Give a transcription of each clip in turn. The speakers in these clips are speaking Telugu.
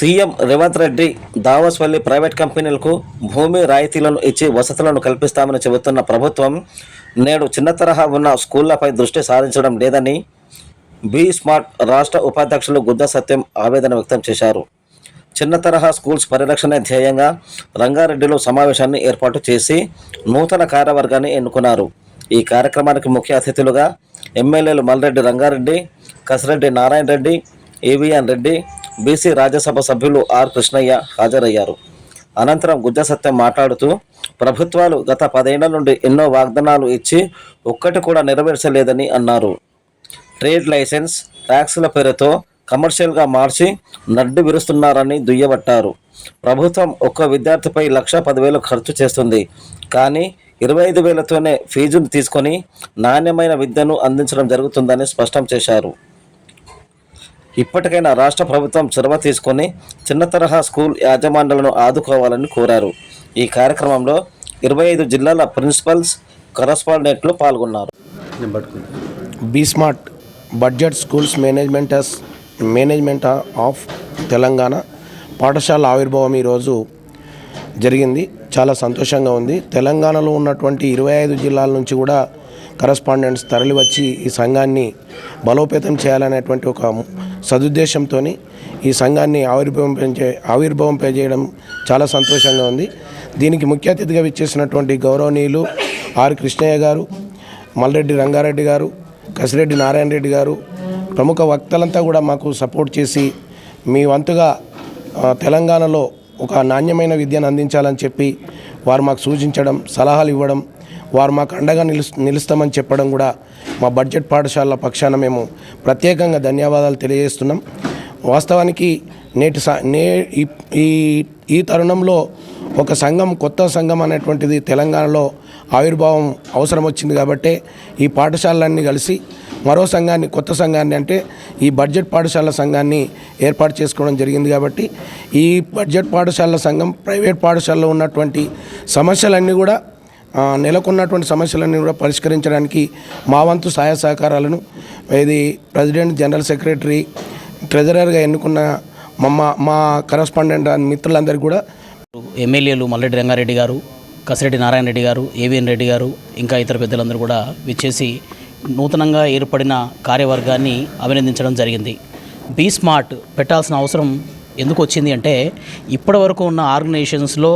సీఎం రేవంత్ రెడ్డి దావస్వల్లి ప్రైవేట్ కంపెనీలకు భూమి రాయితీలను ఇచ్చి వసతులను కల్పిస్తామని చెబుతున్న ప్రభుత్వం నేడు చిన్న తరహా ఉన్న స్కూళ్ళపై దృష్టి సారించడం లేదని బి స్మార్ట్ రాష్ట్ర ఉపాధ్యక్షులు గుద్ద సత్యం ఆవేదన వ్యక్తం చేశారు. చిన్న తరహా స్కూల్స్ పరిరక్షణ ధ్యేయంగా రంగారెడ్డిలో సమావేశాన్ని ఏర్పాటు చేసి నూతన కార్యవర్గాన్ని ఎన్నుకున్నారు. ఈ కార్యక్రమానికి ముఖ్య అతిథులుగా ఎమ్మెల్యేలు మల్రెడ్డి రంగారెడ్డి కసిరెడ్డి నారాయణ రెడ్డి ఏవిఎన్ రెడ్డి బీసీ రాజ్యసభ సభ్యులు ఆర్ కృష్ణయ్య హాజరయ్యారు. అనంతరం గుజ్జ సత్యం మాట్లాడుతూ ప్రభుత్వాలు గత పదేళ్ళ నుండి ఎన్నో వాగ్దానాలు ఇచ్చి ఒక్కటి కూడా నెరవేర్చలేదని అన్నారు. ట్రేడ్ లైసెన్స్ ట్యాక్సుల పేరుతో కమర్షియల్గా మార్చి నడ్డు విరుస్తున్నారని దుయ్యబట్టారు. ప్రభుత్వం ఒక్క విద్యార్థిపై లక్ష పదివేలు ఖర్చు చేస్తుంది. కానీ ఇరవై ఐదు వేలతోనే ఫీజును తీసుకొని నాణ్యమైన విద్యను అందించడం జరుగుతుందని స్పష్టం చేశారు. ఇప్పటికైనా రాష్ట్ర ప్రభుత్వం చొరవ తీసుకొని చిన్న తరహా స్కూల్ యాజమాన్యాలను ఆదుకోవాలని కోరారు. ఈ కార్యక్రమంలో ఇరవై ఐదు జిల్లాల ప్రిన్సిపల్స్ కరస్పాండెంట్లు పాల్గొన్నారు. B smart budget schools management management of Telangana పాఠశాల ఆవిర్భావం ఈరోజు జరిగింది. చాలా సంతోషంగా ఉంది. తెలంగాణలో ఉన్నటువంటి ఇరవై ఐదు జిల్లాల నుంచి కూడా కరస్పాండెంట్స్ తరలివచ్చి ఈ సంఘాన్ని బలోపేతం చేయాలనేటువంటి ఒక సదుద్దేశంతో ఈ సంఘాన్ని ఆవిర్భవం పెంచే ఆవిర్భావం చేయడం చాలా సంతోషంగా ఉంది. దీనికి ముఖ్య అతిథిగా విచ్చేసినటువంటి గౌరవనీయులు ఆర్ కృష్ణయ్య గారు మల్రెడ్డి రంగారెడ్డి గారు కసిరెడ్డి నారాయణ రెడ్డి గారు ప్రముఖ వక్తలంతా కూడా మాకు సపోర్ట్ చేసి మీ వంతుగా తెలంగాణలో ఒక నాణ్యమైన విద్యను అందించాలని చెప్పి వారు మాకు సూచించడం సలహాలు ఇవ్వడం వారు మాకు అండగా నిలు నిలుస్తామని చెప్పడం కూడా మా బడ్జెట్ పాఠశాలల పక్షాన మేము ప్రత్యేకంగా ధన్యవాదాలు తెలియజేస్తున్నాం. వాస్తవానికి నేటి సా నే ఈ- ఈ తరుణంలో ఒక సంఘం కొత్త సంఘం అనేటువంటిది తెలంగాణలో ఆవిర్భావం అవసరం వచ్చింది కాబట్టి ఈ పాఠశాలలన్నీ కలిసి మరో సంఘాన్ని కొత్త సంఘాన్ని అంటే ఈ బడ్జెట్ పాఠశాల సంఘాన్ని ఏర్పాటు చేసుకోవడం జరిగింది కాబట్టి ఈ బడ్జెట్ పాఠశాలల సంఘం ప్రైవేట్ పాఠశాలలో ఉన్నటువంటి సమస్యలన్నీ కూడా నెలకొన్నటువంటి సమస్యలన్నీ కూడా పరిష్కరించడానికి మా వంతు సహాయ సహకారాలను ఇది ప్రెసిడెంట్ జనరల్ సెక్రటరీ ట్రెజరర్గా ఎన్నుకున్న మా మా కరస్పాండెంట్ మిత్రులందరికీ కూడా ఎమ్మెల్యేలు మల్లెడ్డి రంగారెడ్డి గారు కసిరెడ్డి నారాయణ రెడ్డి గారు ఏవిఎన్ రెడ్డి గారు ఇంకా ఇతర పెద్దలందరూ కూడా విచ్చేసి నూతనంగా ఏర్పడిన కార్యవర్గాన్ని అభినందించడం జరిగింది. బీ స్మార్ట్ పెట్టాల్సిన అవసరం ఎందుకు వచ్చింది అంటే ఇప్పటివరకు ఉన్న ఆర్గనైజేషన్స్లో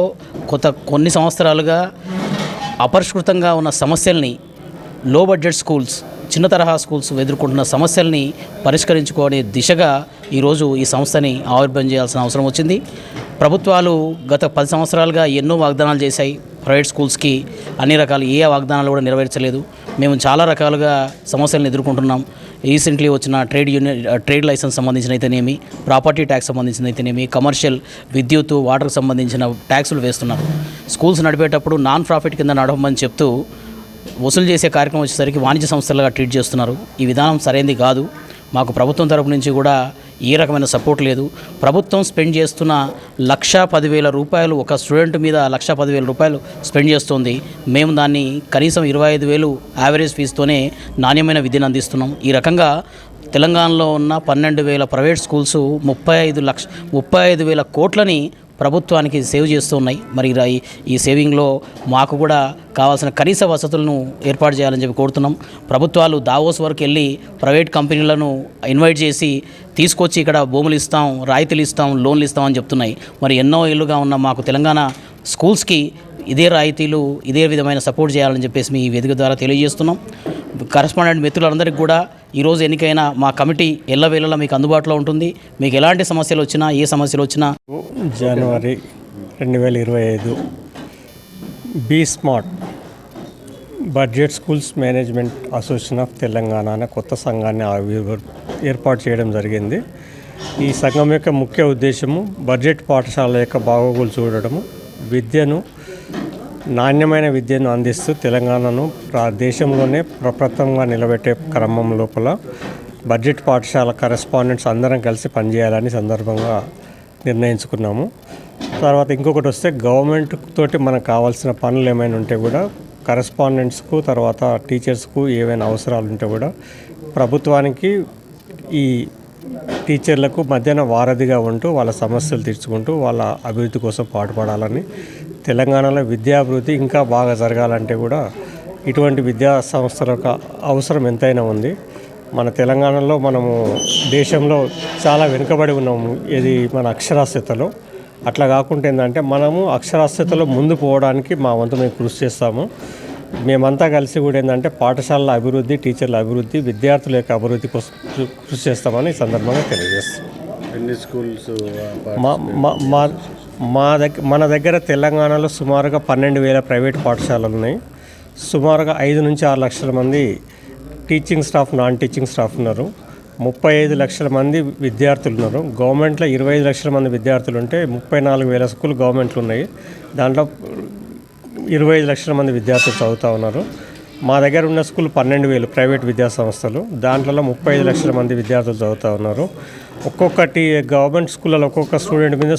కొత్త కొన్ని సంవత్సరాలుగా అపరిష్కృతంగా ఉన్న సమస్యల్ని లో బడ్జెట్ స్కూల్స్ చిన్న తరహా స్కూల్స్ ఎదుర్కొంటున్న సమస్యల్ని పరిష్కరించుకునే దిశగా ఈరోజు ఈ సంస్థని ఆవిర్భం చేయాల్సిన అవసరం వచ్చింది. ప్రభుత్వాలు గత పది సంవత్సరాలుగా ఎన్నో వాగ్దానాలు చేశాయి. ప్రైవేట్ స్కూల్స్కి అన్ని రకాలు ఏ వాగ్దానాలు కూడా నెరవేర్చలేదు. మేము చాలా రకాలుగా సమస్యలను ఎదుర్కొంటున్నాం. రీసెంట్లీ వచ్చిన ట్రేడ్ యూనియన్ ట్రేడ్ లైసెన్స్ సంబంధించిన అయితేనేమి ప్రాపర్టీ ట్యాక్స్ సంబంధించిన అయితేనేమి కమర్షియల్ విద్యుత్ వాటర్కి సంబంధించిన ట్యాక్సులు వేస్తున్నారు. స్కూల్స్ నడిపేటప్పుడు నాన్ ప్రాఫిట్ కింద నడవమని చెప్తూ వసూలు చేసే కార్యక్రమం వచ్చేసరికి వాణిజ్య సంస్థలుగా ట్రీట్ చేస్తున్నారు. ఈ విధానం సరైనది కాదు. మాకు ప్రభుత్వం తరపు నుంచి కూడా ఏ రకమైన సపోర్ట్ లేదు. ప్రభుత్వం స్పెండ్ చేస్తున్న లక్ష పదివేల రూపాయలు ఒక స్టూడెంట్ మీద లక్ష పదివేల రూపాయలు స్పెండ్ చేస్తుంది. మేము దాన్ని కనీసం ఇరవై ఐదు వేలు యావరేజ్ ఫీజుతోనే నాణ్యమైన విద్యను అందిస్తున్నాం. ఈ రకంగా తెలంగాణలో ఉన్న పన్నెండు వేల ప్రైవేట్ స్కూల్స్ ముప్పై ఐదు లక్ష ముప్పై ఐదు వేల కోట్లని ప్రభుత్వానికి సేవ్ చేస్తూ ఉన్నాయి. మరి ఈ- ఈ సేవింగ్లో మాకు కూడా కావాల్సిన కనీస వసతులను ఏర్పాటు చేయాలని చెప్పి కోరుతున్నాం. ప్రభుత్వాలు దావోస్ వరకు వెళ్ళి ప్రైవేట్ కంపెనీలను ఇన్వైట్ చేసి తీసుకొచ్చి ఇక్కడ భూములు ఇస్తాం రాయితీలు ఇస్తాం లోన్లు ఇస్తాం అని చెప్తున్నాయి. మరి ఎన్నో ఏళ్ళుగా ఉన్న మాకు తెలంగాణ స్కూల్స్కి ఇదే రాయితీలు ఇదే విధమైన సపోర్ట్ చేయాలని చెప్పేసి మీ వేదిక ద్వారా తెలియజేస్తున్నాం. కరస్పాండెంట్ మిత్రులందరికీ కూడా ఈరోజు ఎన్నికైన మా కమిటీ ఎల్లవేళలా మీకు అందుబాటులో ఉంటుంది. మీకు ఎలాంటి సమస్యలు వచ్చినా ఏ సమస్యలు వచ్చినా జనవరి రెండు వేల ఇరవై ఐదు B smart budget schools management association of Telangana అనే కొత్త సంఘాన్ని ఏర్పాటు చేయడం జరిగింది. ఈ సంఘం యొక్క ముఖ్య ఉద్దేశము బడ్జెట్ పాఠశాల యొక్క బాగోగులు చూడడము విద్యను నాణ్యమైన విద్యను అందిస్తూ తెలంగాణను దేశంలోనే ప్రప్రథమంగా నిలబెట్టే క్రమం లోపల బడ్జెట్ పాఠశాల కరెస్పాండెంట్స్ అందరం కలిసి పనిచేయాలని సందర్భంగా నిర్ణయించుకున్నాము. తర్వాత ఇంకొకటి వస్తే గవర్నమెంట్ తోటి మనకు కావాల్సిన పనులు ఏమైనా ఉంటే కూడా కరెస్పాండెంట్స్కు తర్వాత టీచర్స్కు ఏవైనా అవసరాలు ఉంటే కూడా ప్రభుత్వానికి ఈ టీచర్లకు మధ్యాహ్న వారధిగా ఉంటూ వాళ్ళ సమస్యలు తీర్చుకుంటూ వాళ్ళ అభివృద్ధి కోసం పాటుపడాలని తెలంగాణలో విద్యాభివృద్ధి ఇంకా బాగా జరగాలంటే కూడా ఇటువంటి విద్యా సంస్థల యొక్క అవసరం ఎంతైనా ఉంది. మన తెలంగాణలో మనము దేశంలో చాలా వెనుకబడి ఉన్నాము ఇది మన అక్షరాస్యతలో. అట్లా కాకుండా ఏంటంటే మనము అక్షరాస్యతలో ముందు పోవడానికి మా వంతు మేము కృషి చేస్తాము. మేమంతా కలిసి కూడా ఏంటంటే పాఠశాలల అభివృద్ధి టీచర్ల అభివృద్ధి విద్యార్థుల యొక్క అభివృద్ధి కోసం కృషి చేస్తామని ఈ సందర్భంగా తెలియజేస్తాం ఎన్ని స్కూల్స్ మా మా దగ్గర మన దగ్గర తెలంగాణలో సుమారుగా పన్నెండు వేల ప్రైవేట్ పాఠశాలలు ఉన్నాయి. సుమారుగా ఐదు నుంచి ఆరు లక్షల మంది teaching staff non teaching staff ఉన్నారు. ముప్పై ఐదు లక్షల మంది విద్యార్థులు ఉన్నారు. గవర్నమెంట్లో ఇరవై ఐదు లక్షల మంది విద్యార్థులు ఉంటే ముప్పై నాలుగు వేల స్కూల్ గవర్నమెంట్లు ఉన్నాయి. దాంట్లో ఇరవై ఐదు లక్షల మంది విద్యార్థులు చదువుతూ ఉన్నారు. మా దగ్గర ఉన్న స్కూల్ పన్నెండు వేలు ప్రైవేట్ విద్యా సంస్థలు. దాంట్లో ముప్పై ఐదు లక్షల మంది విద్యార్థులు చదువుతూ ఉన్నారు. ఒక్కొక్కటి గవర్నమెంట్ స్కూళ్ళలో ఒక్కొక్క స్టూడెంట్ మీద